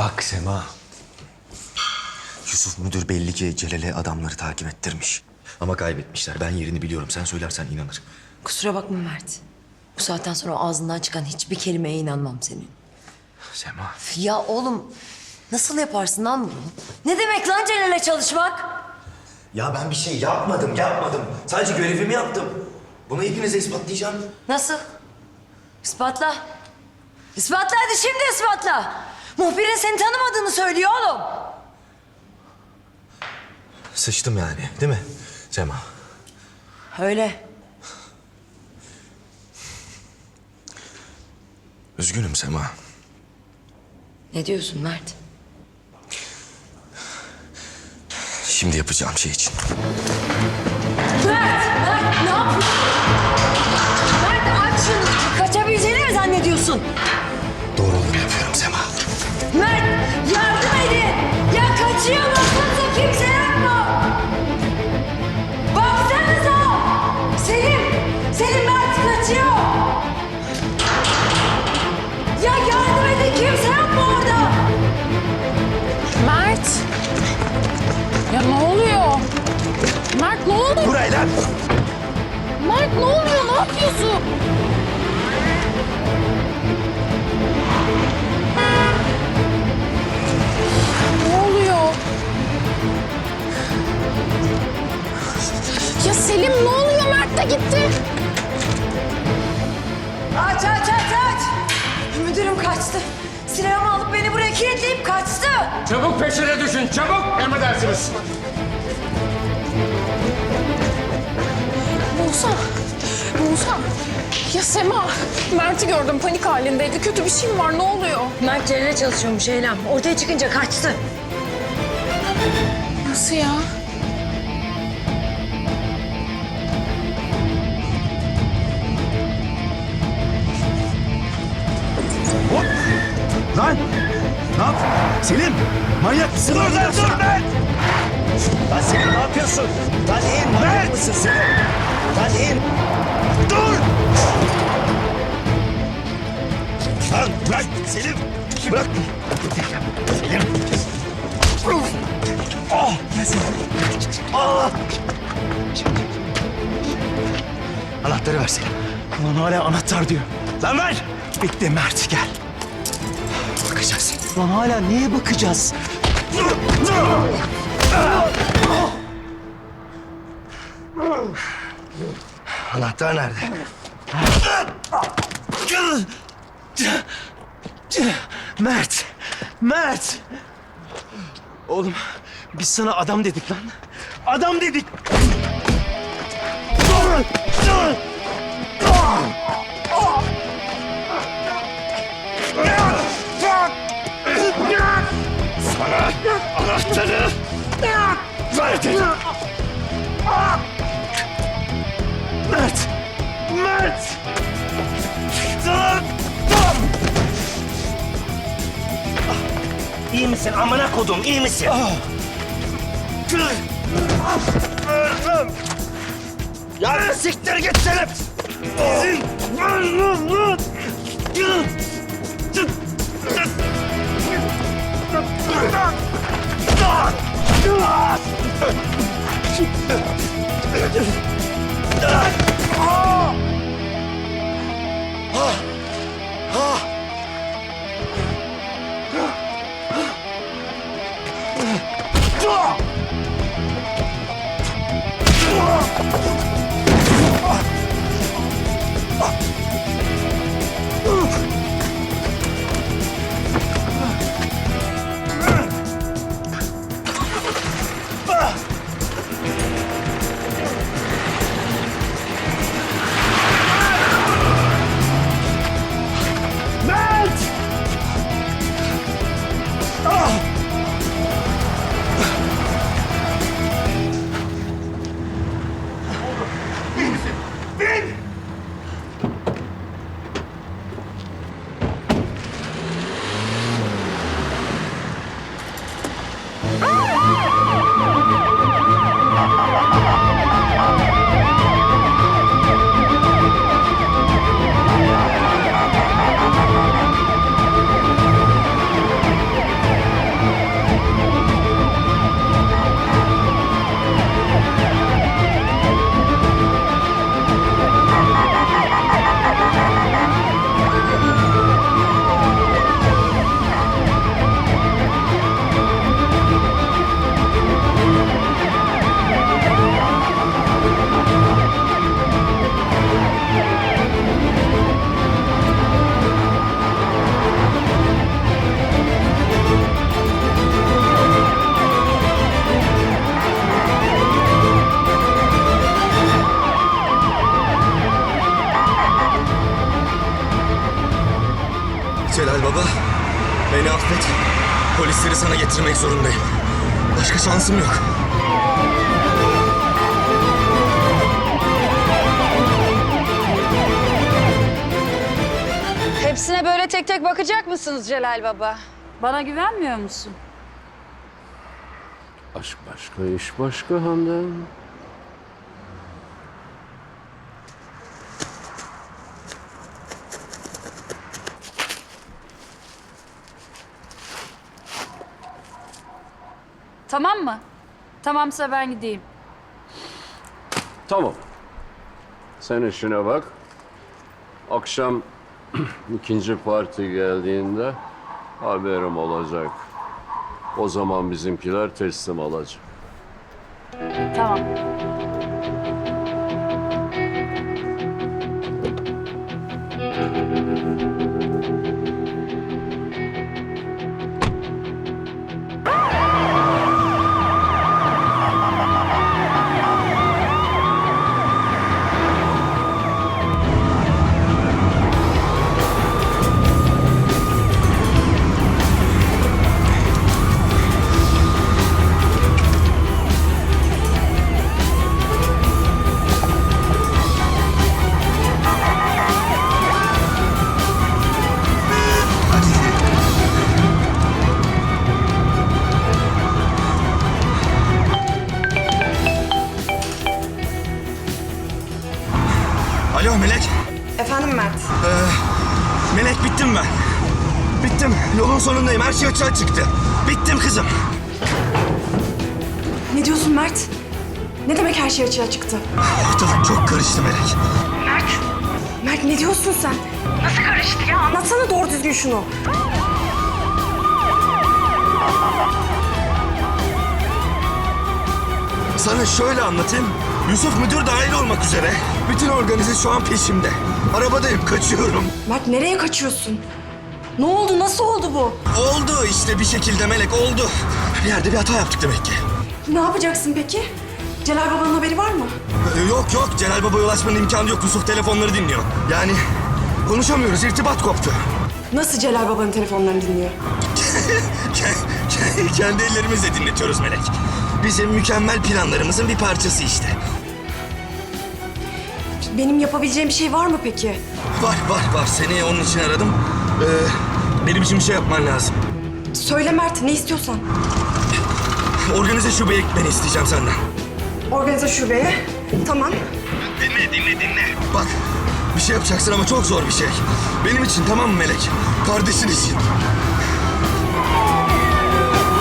Bak Sema. Yusuf müdür belli ki Celal'e adamları takip ettirmiş. Ama kaybetmişler. Ben yerini biliyorum. Sen söylersen inanır. Kusura bakma Mert. Bu saatten sonra ağzından çıkan hiçbir kelimeye inanmam senin. Sema. Ya oğlum nasıl yaparsın lan bunu? Ne demek lan Celal'e çalışmak? Ya ben bir şey yapmadım, yapmadım. Sadece görevimi yaptım. Bunu hepinize ispatlayacağım. Nasıl? İspatla. İspatla hadi şimdi ispatla. Muhbirin seni tanımadığını söylüyor oğlum. Sıçtım yani, değil mi Sema? Öyle. Üzgünüm Sema. Ne diyorsun Mert? Şimdi yapacağım şey için. Lan! Mert ne oluyor? Ne yapıyorsun? Ne oluyor? Ya Selim ne oluyor? Mert de gitti. Aç aç aç aç. Müdürüm kaçtı. Silahımı alıp beni buraya kilitleyip kaçtı. Çabuk peşine düşün, çabuk! Emredersiniz. Sema! Mert'i gördüm panik halindeydi. Kötü bir şey mi var? Ne oluyor? Mert Celal'e çalışıyormuş Eylem. Ortaya çıkınca kaçtı. Nasıl ya? Lan! Ne yap? Selim! Manyak mısın? Dur lan dur ben! Lan Selim ne yapıyorsun? Lan in manyak mısın Selim? Lan in! Dur! Selim! Bırak! Selim! Ah! Ah! Anahtarı ver Selim. Ulan hala anahtar diyor. Lan ver! Bitti Mert gel. Bakacağız. Lan hala neye bakacağız? Anahtar nerede? Mert! Mert! Oğlum biz sana adam dedik lan. Adam dedik. Sana anahtarı verdim. misin amına kodum iyi misin? Ah. Ya siktir git senin. İzin. Ah! Beni affet. Polisleri sana getirmek zorundayım. Başka şansım yok. Hepsine böyle tek tek bakacak mısınız Celal Baba? Bana güvenmiyor musun? Aşk başka, iş başka Handan. Tamam mı? Tamamsa ben gideyim. Tamam. Sen işine bak. Akşam ikinci parti geldiğinde haberim olacak. O zaman bizimkiler teslim alacak. Tamam. Alo Melek. Efendim Mert. Melek bittim ben. Bittim. Yolun sonundayım. Her şey açığa çıktı. Bittim kızım. Ne diyorsun Mert? Ne demek her şey açığa çıktı? Ortalık çok karıştı Melek. Mert ne diyorsun sen? Nasıl karıştı ya? Anlatsana doğru düzgün şunu. Sana şöyle anlatayım. Yusuf müdür dahil olmak üzere. Bütün organize şu an peşimde. Arabadayım, kaçıyorum. Mert nereye kaçıyorsun? Ne oldu? Nasıl oldu bu? Oldu işte bir şekilde Melek, oldu. Bir yerde bir hata yaptık demek ki. Ne yapacaksın peki? Celal babanın haberi var mı? Ee, Yok yok, Celal Baba'ya ulaşmanın imkanı yok. Yusuf telefonları dinliyor. Yani konuşamıyoruz, irtibat koptu. Nasıl Celal babanın telefonlarını dinliyor? Ke- ke- Kendi ellerimizle dinletiyoruz Melek. Bizim mükemmel planlarımızın bir parçası işte. Benim yapabileceğim bir şey var mı peki? Var var var, seni onun için aradım. Ee, benim için bir şey yapman lazım. Söyle Mert ne istiyorsan. Organize şubeye gitmeni isteyeceğim senden. Organize şubeye. Tamam. Dinle, dinle, dinle. Bak, bir şey yapacaksın ama çok zor bir şey. Benim için tamam mı Melek? Kardeşin için.